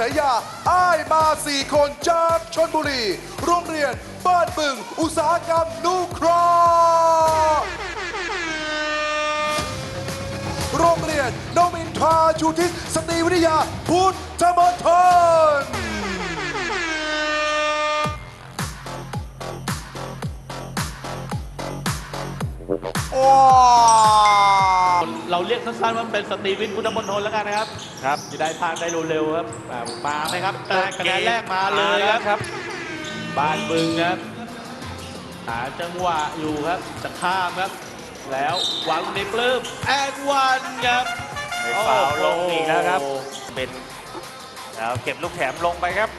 ฉายาอ้ายมาสี่คนจากชนบุรี โรงเรียนบ้านบึง อุตสาหกรรมนุเคราะห์โรงเรียนนมินทราชูทิศสตรีวิทยา พุทธมณฑลว้า เราเรียกสั้นๆว่าเป็นสตรีวินพุทธมณฑลแล้วกันนะครับครับจะได้ทางได้เร็วๆครับอ่ามาไหมครับแต่คะแนนแรกมาเลยครับ ครับ บ้านบึงครับหาจังหวะอยู่ครับจะข้ามครับ แล้ววางในปลื้มแอนวันครับไปฟาวล์ลงอีกแล้วครับ เป็นแล้วเก็บลูกแถมลงไปครับ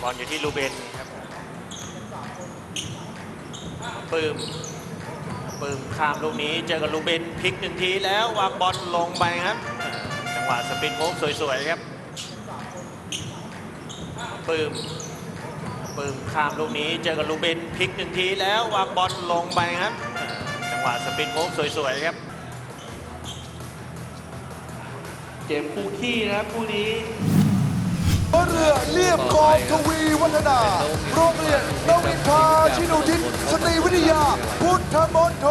บอลอยู่ที่ลูเบนครับปืม ปืมข้ามลูกนี้เจอกับลูเบนพลิกหนึ่งทีแล้ววางบอลลงไปครับ จังหวะสปินโค้งสวยๆครับปืมปืมข้ามลูกนี้เจอกับลูเบนพลิกหนึ่งทีแล้ววางบอลลงไปครับ จังหวะสปินโค้งสวยๆครับเกมคู่ขี้นะครับคู่นี้เรือเรียบกองทวีวัฒนา โรงเรียนนวินทราชินุทิศ สตรีวิทยา พุทธมณฑ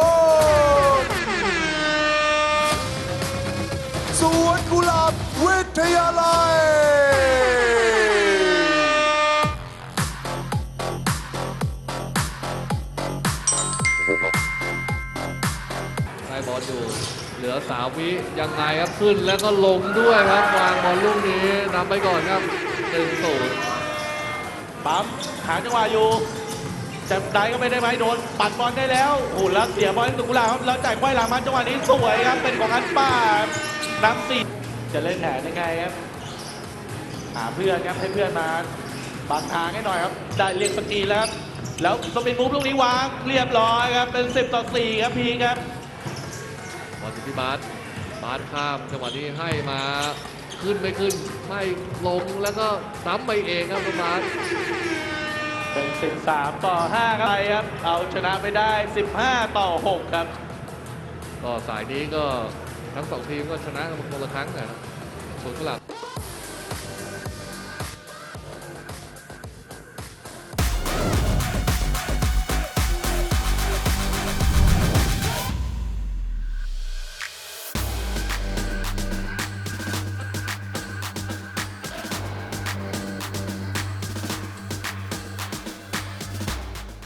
ลสวนกุหลาบวิทยาลัยได้บอลอยู่ เหลือสามวิยังไงครับขึ้นแล้วก็ลงด้วยครับ วางบอลลูกนี้นำไปก่อนครับหนึ่งศูนย์ปั๊มหาจังหวะอยู่ จะได้ก็ไม่ได้ไหมโดนปัดบอลได้แล้วโอ้โหแล้วเสียบอลให้ตุกุลาครับแล้วจ่ายไขว้หลังมาจังหวะนี้สวยครับเป็นของอันป้าน้ำสี่จะเล่นแผนยังไงครับหาเพื่อนครับให้เพื่อนมาบังทางให้หน่อยครับได้เรียกสกีแล้วครับแล้วสปินมูฟลูกนี้วางเรียบร้อยครับเป็น 10 ต่อ 4 ครับพีครับบอลอยู่ที่บาสบาสข้ามจังหวะนี้ให้มาขึ้นไม่ขึ้นไม่ลงแล้วก็ซ้ำไปเองครับบาส เป็น13 ต่อ 5 ครับไปครับ เอาชนะไปได้ 15 ต่อ 6 ครับ ก็สายนี้ก็ทั้งสองทีมก็ชนะกันมาคนละครั้งนะส่วนกุหลับ